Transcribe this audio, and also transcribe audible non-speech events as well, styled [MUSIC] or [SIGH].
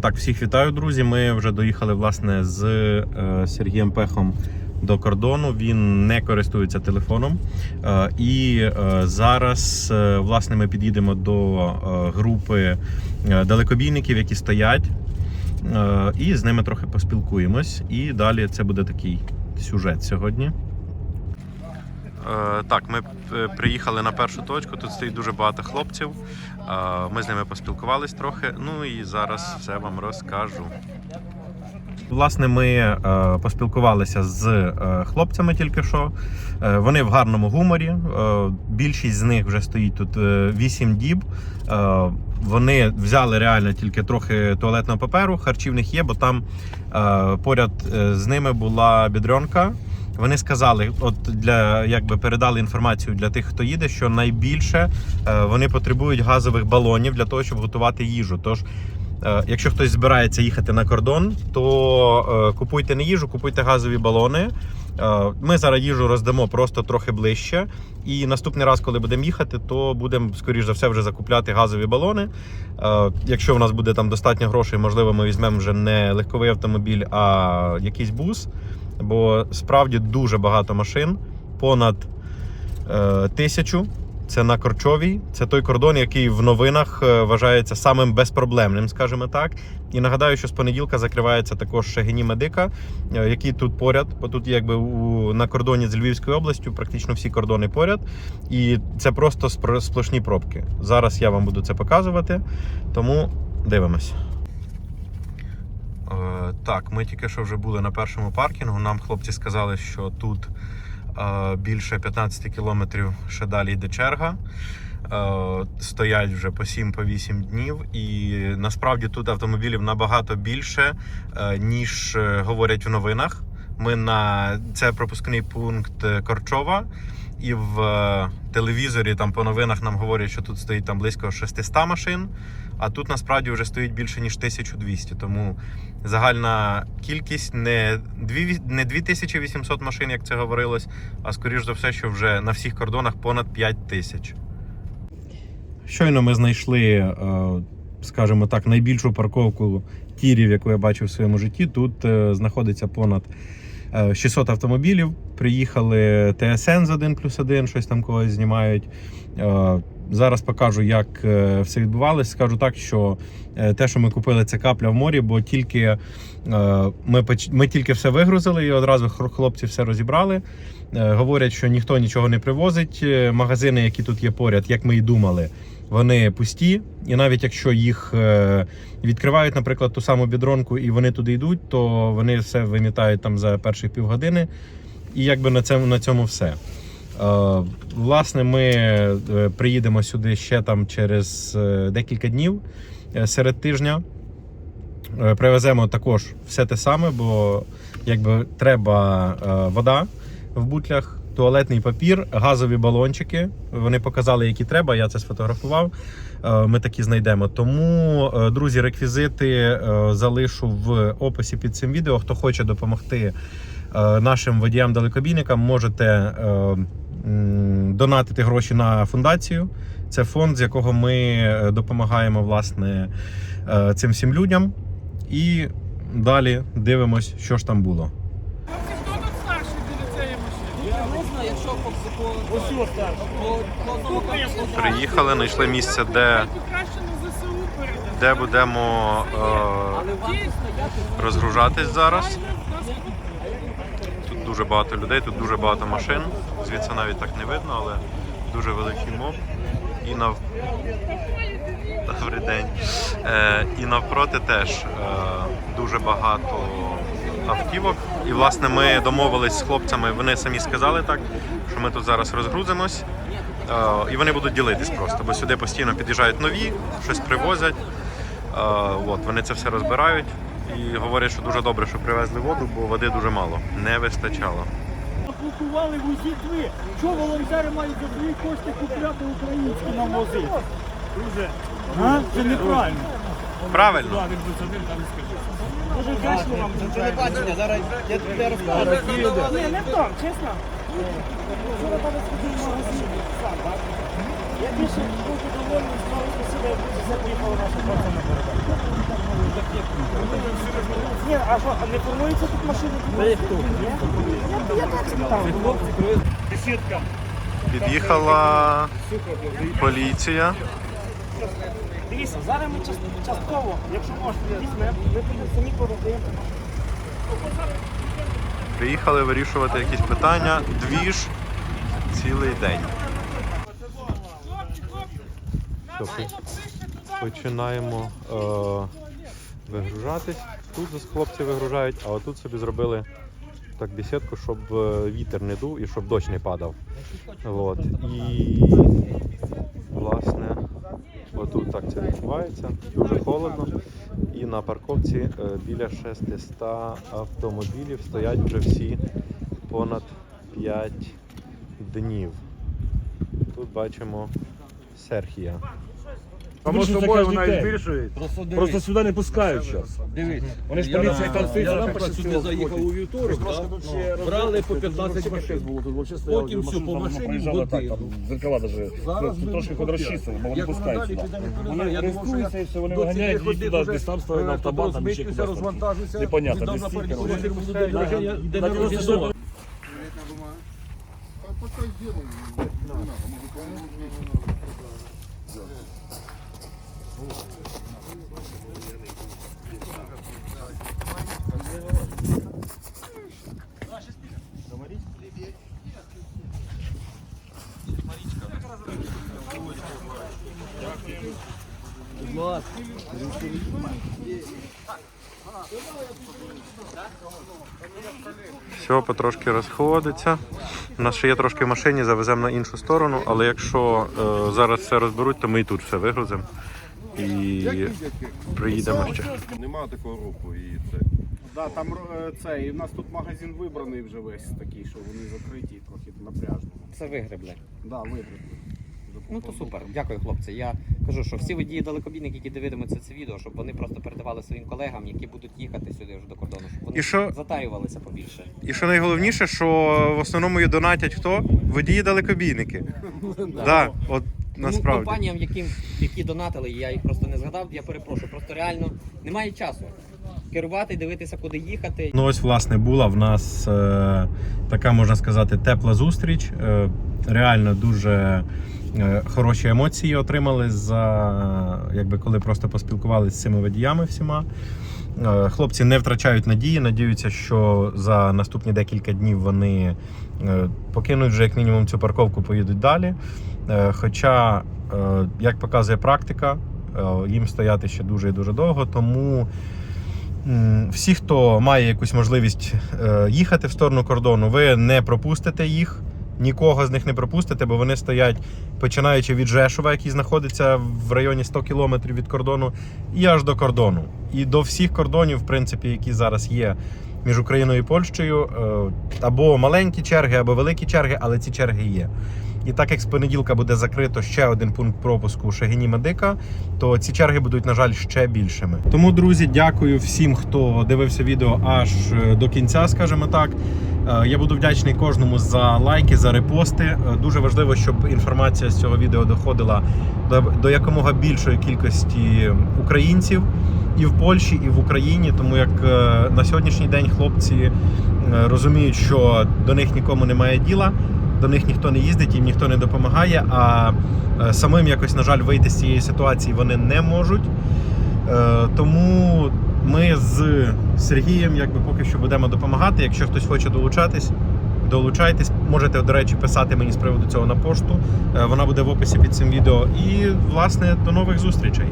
Так, всіх вітаю, друзі. Ми вже доїхали власне з е, Сергієм Пехом до кордону. Він не користується телефоном. Е, і е, зараз власне ми під'їдемо до групи далекобійників, які стоять. І з ними трохи поспілкуємось. І далі це буде такий сюжет сьогодні. Е, Так, ми е, приїхали на першу точку. Тут стоїть дуже багато хлопців. Е, Ми з ними поспілкувались трохи. Ну і зараз все вам розкажу. Власне, ми е, поспілкувалися з е, хлопцями тільки що. Е, вони в гарному гуморі. Е, більшість з них вже стоїть тут 8 діб. Е, вони взяли реально тільки трохи туалетного паперу, харчів в них є, бо там е, поряд е, з ними була бідренка. Вони сказали, от для якби передали інформацію для тих, хто їде, що найбільше е, вони потребують газових балонів для того, щоб готувати їжу. Тож, е, якщо хтось збирається їхати на кордон, то е, купуйте не їжу, купуйте газові балони. Ми зараз їжу роздамо просто трохи ближче. І наступний раз, коли будемо їхати, то будемо скоріш за все вже закупляти газові балони. Якщо в нас буде там достатньо грошей, можливо, ми візьмемо вже не легковий автомобіль, а якийсь бус. Бо справді дуже багато машин, понад е, тисячу. Це на Корчовій. Це той кордон, який в новинах е, вважається самим безпроблемним, скажімо так. І нагадаю, що з понеділка закривається також Шагині Медика, е, який тут поряд, бо тут якби у, на кордоні з Львівською областю практично всі кордони поряд. І це просто сплошні пробки. Зараз я вам буду це показувати, тому дивимось. Е, Так, ми тільки що вже були на першому паркінгу. Нам хлопці сказали, що тут е, більше 15 кілометрів ще далі йде черга. Е, Стоять вже по 7-8 днів, і насправді тут автомобілів набагато більше, ніж говорять в новинах. Ми на це пропускний пункт Корчова, і в е, телевізорі там по новинах нам говорять, що тут стоїть там близько 600 машин. А тут насправді вже стоїть більше ніж 1200, тому загальна кількість не, дві, не 2800 машин, як це говорилось, а скоріш за все, що вже на всіх кордонах понад 5000. Щойно ми знайшли, е, скажімо так, найбільшу парковку тірів, яку я бачив в своєму житті. Тут е, знаходиться понад 600 автомобілів. Приїхали ТСН з 1 плюс 1, щось там когось знімають. Е, Зараз покажу, як е, все відбувалося. Скажу так, що е, те, що ми купили, це капля в морі, бо тільки е, ми, ми тільки все вигрузили і одразу хлопці все розібрали. Е, Говорять, що ніхто нічого не привозить. Е, Магазини, які тут є поряд, як ми і думали, вони пусті. І навіть якщо їх е, відкривають, наприклад, ту саму бідронку, і вони туди йдуть, то вони все вимітають там за перші півгодини. І якби на цьому, на цьому все. Е, Власне, ми е, приїдемо сюди ще там через декілька днів серед тижня. Привеземо також все те саме, бо якби треба вода в бутлях, туалетний папір, газові балончики. Вони показали, які треба. Я це сфотографував. Е, Ми такі знайдемо. Тому, е, друзі, реквізити е, залишу в описі під цим відео. Хто хоче допомогти нашим водіям-далекобійникам, можете донатити гроші на фундацію. Це фонд, з якого ми допомагаємо власне цим всім людям. І далі дивимось, що ж там було. Хто тут старший біля цієї машини? Приблизно, якщо по по Ось його старший. по по одному карту Приїхали, знайшли місце, де, де будемо е, розгружатись зараз. Тут дуже багато людей, тут дуже багато машин. Звідси навіть так не видно, але дуже великий моб. І нав... Добрий день. Е, і навпроти теж е, дуже багато автівок. І власне ми домовились з хлопцями, вони самі сказали так, що ми тут зараз розгрузимось. Е, і вони будуть ділитись просто, бо сюди постійно під'їжджають нові, щось привозять. Е, от, вони це все розбирають і говорять, що дуже добре, що привезли воду, бо води дуже мало. Не вистачало. Купували в усі дві. Що волонтери мають за свої кошти купляти українські нам возити? Друже. Це неправильно. Правильно. Дуже вдячний вам за телебачення. Зараз я тобі розкажу. Ні, не в тому, чесно. Вчора там сходив в магазин. Я більше буду довольний, що себе все поїхала наша праця на Ні, а що, а не формується тут машини? Та як тут? Я, я так спитав. Під'їхала поліція. Дивіться, зараз ми частково, якщо можна, візьмемо, ми самі пороздаємо. Приїхали вирішувати якісь питання. Двіж цілий день. Починаємо е, вигружатись. Тут хлопці вигружають, а отут собі зробили так бесідку, щоб е, вітер не дув і щоб дощ не падав. От. І власне отут так це відбувається, дуже холодно. І на парковці е, біля 600 автомобілів стоять вже всі понад 5 днів. Тут бачимо Серхія. Тому Більше собою вона і. Просто дивись. Просто сюди не пускають зараз. Дивіться. Вони ж поліція там стоїть. Я, наприклад, сюди заїхав у вівторок, да? Ну, брали по 15 машин. Потім все, по машині годину. Зеркала даже Зараз ми- трошки хоч розчистили, бо вони Як Вони пускають далі сюди. піде, ніхто не Вони знає. Я думав, що реєструються і я все, вони до цієї виганяють їх ходи сюди, вже, десь там стоїть е, автобат, там ще розмитнюся, кудись. розвантажуся, Непонятно, віддам десь на стільки. парковку, розумієш? Де на 92 все потрошки розходиться. У нас ще є трошки в машині, завеземо на іншу сторону, але якщо е, зараз все розберуть, то ми і тут все вигрузимо і приїдемо ще. Нема такого руху і це. Да, там е, це, і в нас тут магазин вибраний вже весь такий, що вони закриті, трохи напряжно. Це вигребли. Да, вибраний. Ну то супер. Дякую, хлопці. Я кажу, що всі водії далекобійники, які дивитимуться це відео, щоб вони просто передавали своїм колегам, які будуть їхати сюди вже до кордону, щоб вони І що- затаювалися побільше. І що найголовніше, що в основному і донатять хто? Водії далекобійники. [LAUGHS] Да, от Ну, насправді. компаніям, яким які донатили, я їх просто не згадав. Я перепрошую. Просто реально немає часу керувати, дивитися, куди їхати. Ну ось власне була в нас е, така, можна сказати, тепла зустріч. Е, реально дуже е, хороші емоції отримали за якби коли просто поспілкувалися з цими водіями всіма. Е, Хлопці не втрачають надії, надіються, що за наступні декілька днів вони е, покинуть вже як мінімум цю парковку, поїдуть далі. Е, Хоча, як показує практика, їм стояти ще дуже і дуже довго, тому. Всі, хто має якусь можливість їхати в сторону кордону, ви не пропустите їх, нікого з них не пропустите, бо вони стоять, починаючи від Жешова, який знаходиться в районі 100 кілометрів від кордону, і аж до кордону. І до всіх кордонів, в принципі, які зараз є між Україною і Польщею, е, або маленькі черги, або великі черги, але ці черги є. І так як з понеділка буде закрито ще один пункт пропуску Шагіні Медика, то ці черги будуть, на жаль, ще більшими. Тому, друзі, дякую всім, хто дивився відео аж е, до кінця, скажімо так. Е, Я буду вдячний кожному за лайки, за репости. Е, Дуже важливо, щоб інформація з цього відео доходила до, якомога більшої кількості українців і в Польщі, і в Україні, тому як на сьогоднішній день хлопці розуміють, що до них нікому немає діла, до них ніхто не їздить, їм ніхто не допомагає. А е, самим якось, на жаль, вийти з цієї ситуації вони не можуть. Е, Тому ми з Сергієм якби поки що будемо допомагати. Якщо хтось хоче долучатись, долучайтесь. Можете, до речі, писати мені з приводу цього на пошту. Е, Вона буде в описі під цим відео. І, власне, до нових зустрічей.